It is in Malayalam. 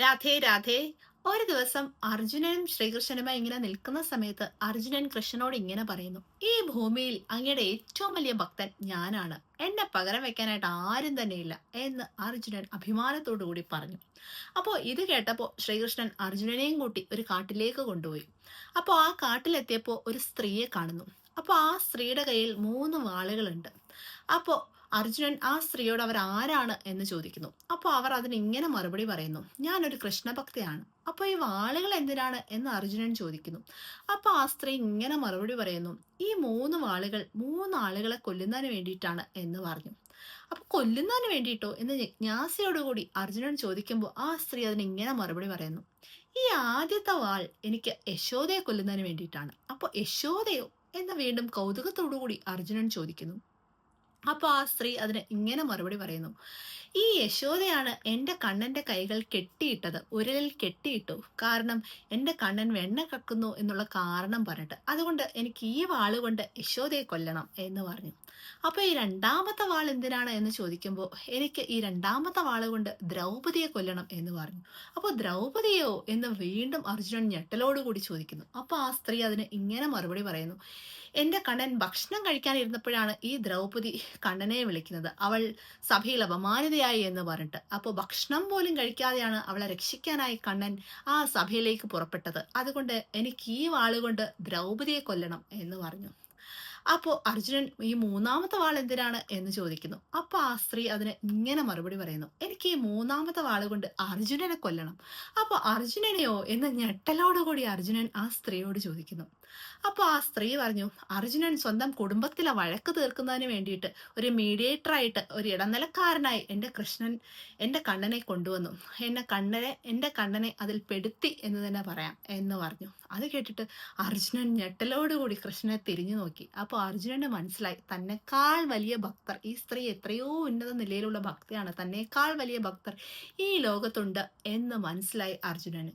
രാധേ രാധേ. ഒരു ദിവസം അർജുനനും ശ്രീകൃഷ്ണനുമായി ഇങ്ങനെ നിൽക്കുന്ന സമയത്ത് അർജുനൻ കൃഷ്ണനോട് ഇങ്ങനെ പറയുന്നു ഈ ഭൂമിയിൽ അങ്ങയുടെ ഏറ്റവും വലിയ ഭക്തൻ ഞാനാണ്. എന്നെ പകരം വെക്കാനായിട്ട് ആരും തന്നെയില്ല എന്ന് അർജുനൻ അഭിമാനത്തോടു കൂടി പറഞ്ഞു. അപ്പോൾ ഇത് കേട്ടപ്പോൾ ശ്രീകൃഷ്ണൻ അർജുനനെയും കൂട്ടി ഒരു കാട്ടിലേക്ക് കൊണ്ടുപോയി. അപ്പോൾ ആ കാട്ടിലെത്തിയപ്പോൾ ഒരു സ്ത്രീയെ കാണുന്നു. അപ്പോൾ ആ സ്ത്രീയുടെ കയ്യിൽ മൂന്ന് വാളുകളുണ്ട്. അപ്പോൾ അർജുനൻ ആ സ്ത്രീയോട് അവർ ആരാണ്? എന്ന് ചോദിക്കുന്നു. അപ്പോൾ അവർ അതിന് ഇങ്ങനെ മറുപടി പറയുന്നു. ഞാനൊരു കൃഷ്ണഭക്തയാണ്. അപ്പോൾ ഈ വാളുകൾ എന്തിനാണ്? എന്ന് അർജുനൻ ചോദിക്കുന്നു. അപ്പോൾ ആ സ്ത്രീ ഇങ്ങനെ മറുപടി പറയുന്നു. ഈ മൂന്ന് വാളുകൾ മൂന്ന് ആളുകളെ കൊല്ലുന്നതിന് വേണ്ടിയിട്ടാണ് എന്ന് പറഞ്ഞു. അപ്പോൾ കൊല്ലുന്നതിന് വേണ്ടിയിട്ടോ എന്ന് ജിജ്ഞാസയോടുകൂടി അർജുനൻ ചോദിക്കുമ്പോൾ ആ സ്ത്രീ അതിന് ഇങ്ങനെ മറുപടി പറയുന്നു. ഈ ആദ്യത്തെ വാൾ എനിക്ക് യശോദയെ കൊല്ലുന്നതിന് വേണ്ടിയിട്ടാണ്. അപ്പോൾ യശോദയോ? എന്ന് വീണ്ടും കൗതുകത്തോടു കൂടി അർജുനൻ ചോദിക്കുന്നു. അപ്പോൾ ആ സ്ത്രീ അതിന് ഇങ്ങനെ മറുപടി പറയുന്നു. ഈ യശോദയാണ് എന്റെ കണ്ണന്റെ കൈകൾ കെട്ടിയിട്ടത് ഉരലിൽ കെട്ടിയിട്ടു. കാരണം എന്റെ കണ്ണൻ വെണ്ണ കക്കുന്നു എന്നുള്ള കാരണം പറഞ്ഞിട്ട്. അതുകൊണ്ട് എനിക്ക് ഈ വാൾ കൊണ്ട് യശോദയെ കൊല്ലണം എന്ന് പറഞ്ഞു. അപ്പോൾ ഈ രണ്ടാമത്തെ വാൾ എന്തിനാണ് എന്ന് ചോദിക്കുമ്പോൾ എനിക്ക് ഈ രണ്ടാമത്തെ വാൾ കൊണ്ട് ദ്രൗപതിയെ കൊല്ലണം എന്ന് പറഞ്ഞു. അപ്പോൾ ദ്രൗപതിയോ എന്ന് വീണ്ടും അർജുനൻ ഞെട്ടലോടുകൂടി ചോദിക്കുന്നു. അപ്പോൾ ആ സ്ത്രീ അതിന് ഇങ്ങനെ മറുപടി പറയുന്നു. എന്റെ കണ്ണൻ ഭക്ഷണം കഴിക്കാനിരുന്നപ്പോഴാണ് ഈ ദ്രൗപദി കണ്ണനെ വിളിക്കുന്നത്. അവൾ സഭയിൽ അപമാനിതയായി എന്ന് പറഞ്ഞിട്ട്. അപ്പോൾ ഭക്ഷണം പോലും കഴിക്കാതെയാണ് അവളെ രക്ഷിക്കാനായി കണ്ണൻ ആ സഭയിലേക്ക് പുറപ്പെട്ടത്. അതുകൊണ്ട് എനിക്ക് ഈ വാളുകൊണ്ട് ദ്രൗപദിയെ കൊല്ലണം എന്ന് പറഞ്ഞു. അപ്പോൾ അർജുനൻ ഈ മൂന്നാമത്തെ വാൾ എന്തിനാണ് എന്ന് ചോദിക്കുന്നു. അപ്പോൾ ആ സ്ത്രീ അതിന് ഇങ്ങനെ മറുപടി പറയുന്നു. എനിക്ക് ഈ മൂന്നാമത്തെ വാൾ കൊണ്ട് അർജുനനെ കൊല്ലണം. അപ്പോൾ അർജുനനെയോ? എന്ന് ഞെട്ടലോടുകൂടി അർജുനൻ ആ സ്ത്രീയോട് ചോദിക്കുന്നു. അപ്പോൾ ആ സ്ത്രീ പറഞ്ഞു അർജുനൻ സ്വന്തം കുടുംബത്തിലെ വഴക്ക് തീർക്കുന്നതിന് വേണ്ടിയിട്ട് ഒരു മീഡിയേറ്ററായിട്ട് ഒരു ഇടനിലക്കാരനായി എന്റെ കൃഷ്ണൻ എന്റെ കണ്ണനെ കൊണ്ടുവന്നു. എന്നെ കണ്ണനെ എന്റെ കണ്ണനെ അതിൽ പെടുത്തി എന്ന് തന്നെ പറയാം എന്ന് പറഞ്ഞു. അത് കേട്ടിട്ട് അർജുനൻ ഞെട്ടലോടുകൂടി കൃഷ്ണനെ തിരിഞ്ഞു നോക്കി. അപ്പോൾ അർജുനന് മനസ്സിലായി തന്നെക്കാൾ വലിയ ഭക്തർ ഈ സ്ത്രീ എത്രയോ ഉന്നത നിലയിലുള്ള ഭക്തിയാണ് തന്നെക്കാൾ വലിയ ഭക്തർ ഈ ലോകത്തുണ്ട് എന്ന് മനസ്സിലായി അർജുനന്.